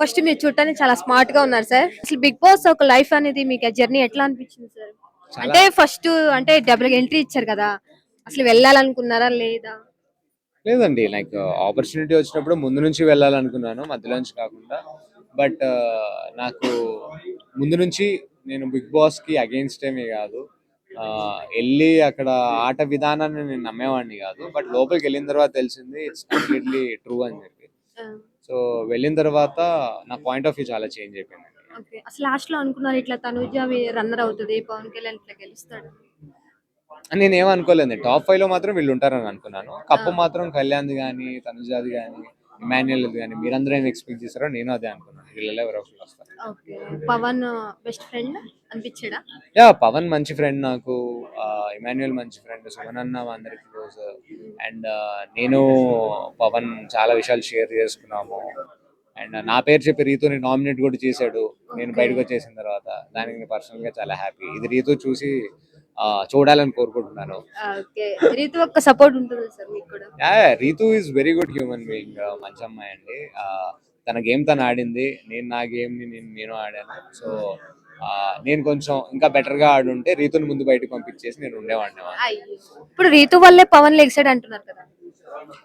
First మీరు చూడటానికి చాలా స్మార్ట్గా ఉన్నారు సార్ అసలు బిగ్ బాస్ ఒక లైఫ్ అనేది మీకు జర్నీ ఎట్లా అనిపించింది సార్ అంటే ఫస్ట్ అంటే డబుల్ ఎంట్రీ ఇచ్చారు కదా. అసలు వెళ్ళాలనుకున్నారా లేదా? లేదండి లైక్ ఆపర్చునిటీ వచ్చినప్పుడు ముందు నుంచి వెళ్ళాలనుకున్నాను మధ్యలో నుంచి కాకుండా. బట్ నాకు ముందు నుంచి నేను బిగ్ బాస్కి అగేన్స్ట్ ఏమీ కాదు. ఆ, వెళ్ళి అక్కడ ఆట విధానాన్ని నేను నమ్మేవాడిని కాదు. బట్ లోపలికి వెళ్ళిన తర్వాత తెలిసింది ఇట్స్ కంప్లీట్లీ ట్రూ అని చెప్పి. సో వెళ్ళిన తర్వాత నా పాయింట్ ఆఫ్ వ్యూ చాలా చేంజ్ అయిపోయింది. అసలు లాస్ట్లో అనుకున్నారు ఇట్లా తనుజ రన్నర్ అవుతుంది పవన్ కళ్యాణ్ ఇట్లా గెలుస్తాడు. నేను ఏమనుకోలేదు టాప్ ఫైవ్లో మాత్రం వీళ్ళు ఉంటారని అనుకున్నాను. కప్పు మాత్రం కళ్యాణ్ది కానీ తనుజాది కానీ ఇమాన్యుయల్ కానీ మీరందరూ ఏం ఎక్స్పెక్ట్ చేస్తారో నేను అదే అనుకున్నాను. వీళ్ళలో ఎవరో ఒకరు వస్తారు. పవన్ బెస్ట్ ఫ్రెండ్ అనిపించాడా? యా పవన్ మంచి ఫ్రెండ్ నాకు. ఇమాన్యుయల్ మంచి ఫ్రెండ్ సుమన్ అన్న అందరికి క్లోజ్ అండ్ నేను పవన్ చాలా విషయాలు షేర్ చేసుకున్నాము. అండ్ నా పేరు చెప్పి రీతుని నామినేట్ కూడా చేశాడు. నేను బయటకు వచ్చేసిన తర్వాత. దానికి నేను పర్సనల్గా చాలా హ్యాపీ ఇది రీతు చూసి చూడాలని కోరుకుంటున్నాను. రీతు ఒక్క సపోర్ట్ ఉంటుంది సార్ మీకు కూడా. Yeah Ritu is very good human being మంచి అమ్మాయి అండి. తన గేమ్ తను ఆడింది. నేను నా గేమ్ని నేను నేను ఆడాను. సో నేను కొంచెం ఇంకా బెటర్గా ఆడుంటే రీతుని ముందు బయటకు పంపించేసి నేను ఉండేవాడిని. ఇప్పుడు రీతు వల్లే పవన్ లెగ్సాడు అంటున్నారు కదా.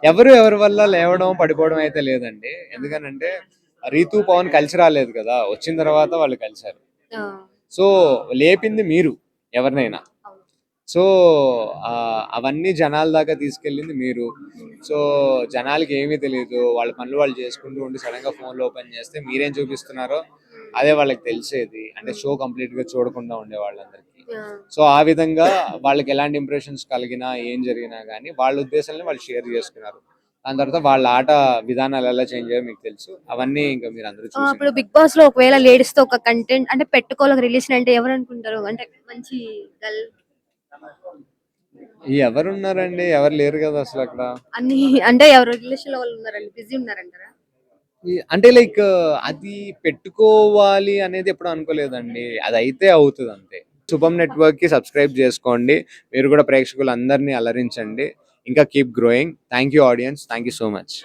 ఎవరు ఎవరి వల్ల లేవడం పడిపోవడం అయితే లేదండి. ఎందుకనంటే రీతు పవన్ కలిసి రాలేదు కదా. వచ్చిన తర్వాత వాళ్ళు కలిశారు. సో లేపింది మీరు ఎవరినైనా. సో అవన్నీ జనాల దాకా తీసుకెళ్ళింది మీరు. సో జనాలకి ఏమీ తెలియదు వాళ్ళ పనులు వాళ్ళు చేసుకుంటూ ఉండి సడన్గా ఫోన్లు ఓపెన్ చేస్తే మీరేం చూపిస్తున్నారో అదే వాళ్ళకి తెలిసేది. అంటే షో కంప్లీట్గా చూడకుండా ఉండే వాళ్ళందరికీ సో ఆ విధంగా వాళ్ళకి ఎలాంటి ఇంప్రెషన్స్ కలిగినా ఏం జరిగినా కానీ వాళ్ళ ఉద్దేశాలని వాళ్ళు షేర్ చేసుకున్నారు. దాని తర్వాత వాళ్ళ ఆట విధానాలు ఎలా చేంజ్ అయ్యో మీకు తెలుసు. అవన్నీ ఇంకా మీరు అందరూ ఇప్పుడు బిగ్ బాస్లో ఒకవేళ లేడీస్తో ఒక కంటెంట్ అంటే పెట్టుకోవాలి రిలీజ్ అంటే ఎవరు అనుకుంటారు అంటే మంచి గర్ల్ ఎవరున్నారండి? ఎవరు లేరు కదా అసలు అక్కడ. అన్ని అంటే ఎవరు రిలేషన్లో వాళ్ళు ఉన్నారండి? బిజీ ఉన్నారంటారా? అంటే లైక్ అది పెట్టుకోవాలి అనేది ఎప్పుడు అనుకోలేదండి. అది అయితే అవుతుంది అంతే. శుభం నెట్వర్క్కి సబ్స్క్రైబ్ చేసుకోండి. మీరు కూడా ప్రేక్షకులందరినీ అలరించండి. ఇంకా keep growing thank you audience thank you so much